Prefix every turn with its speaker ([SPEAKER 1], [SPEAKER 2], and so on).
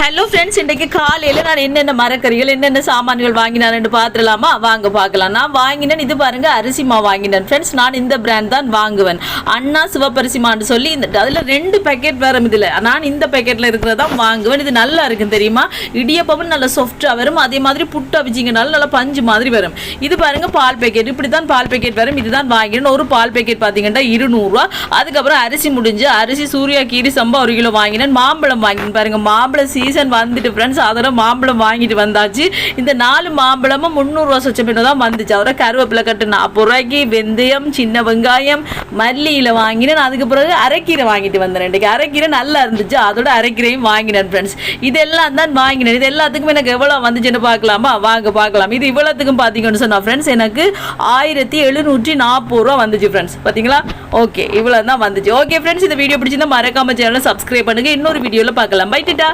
[SPEAKER 1] Hello friends இன்றைக்கு காலையில் நான் என்னென்ன மரக்கறிகள் என்னென்ன சாமான்கள் வாங்கினான்னு பார்த்துடலாமா? வாங்க பார்க்கலாம். நான் வாங்கினேன் இது பாருங்க அரிசி மாவு வாங்கினேன். ஃப்ரெண்ட்ஸ் நான் இந்த பிராண்ட் தான் வாங்குவேன். அண்ணா சிவப்பரிசிமான்னு சொல்லி இந்த அதில் ரெண்டு பேக்கெட் வரும் இதில். நான் இந்த பேக்கெட்டில் இருக்கிறதான் வாங்குவேன். இது நல்லா இருக்கும் தெரியுமா? இடியப்பமும் நல்ல சாஃப்டாக வரும். அதே மாதிரி புட்டு அவிச்சிங்கனாலும் நல்லா பஞ்சு மாதிரி வரும். இது பாருங்க பால் பேக்கெட் இப்படி தான் பால் பேக்கெட் வரும். இதுதான் வாங்கினேன். ஒரு பால் பேக்கெட் பார்த்தீங்கன்னா இருநூறுவா. அதுக்கப்புறம் அரிசி முடிஞ்சு அரிசி சூர்யா கீரி சம்பா ஒரு கிலோ வாங்கினேன். மாம்பழம் வாங்கினேன். பாருங்க மாம்பழம் சீசன் வந்துட்டு ஃப்ரெண்ட்ஸ் அதோட மாம்பழம் வாங்கிட்டு வந்தாச்சு. இந்த நாலு மாம்பழமும் முந்நூறுரூவா சொச்சமிட்டு தான் வந்துச்சு. அதோட கருவேப்பிலை கட்டு நாற்பது ரூபாய்க்கு வெந்தயம் சின்ன வெங்காயம் மல்லியில் வாங்கினேன். அதுக்கு பிறகு அரைக்கீரை வாங்கிட்டு வந்தேன் இன்றைக்கு அரைக்கீரை நல்லா இருந்துச்சு. அதோட அரைக்கீரையும் வாங்கினேன் ஃப்ரெண்ட்ஸ் இதெல்லாம் தான் வாங்கினேன். இது எல்லாத்துக்கும் எனக்கு எவ்வளோ வந்துச்சுன்னு பார்க்கலாமா? வாங்க பார்க்கலாம். இது இவ்வளோத்துக்கும் பார்த்தீங்கன்னு சொன்னா ஃப்ரெண்ட்ஸ் எனக்கு ஆயிரத்தி எழுநூற்றி நாற்பது ரூபா வந்துச்சு ஃப்ரெண்ட்ஸ் பார்த்தீங்களா? ஓகே. இவ்வளோ தான் வந்துச்சு. ஓகே ஃப்ரெண்ட்ஸ் இந்த வீடியோ பிடிச்சிருந்தா மறக்காம சேனலை சப்ஸ்கிரைப் பண்ணுங்க. இன்னொரு வீடியோவில் பார்க்கலாம். பை டிட்டா.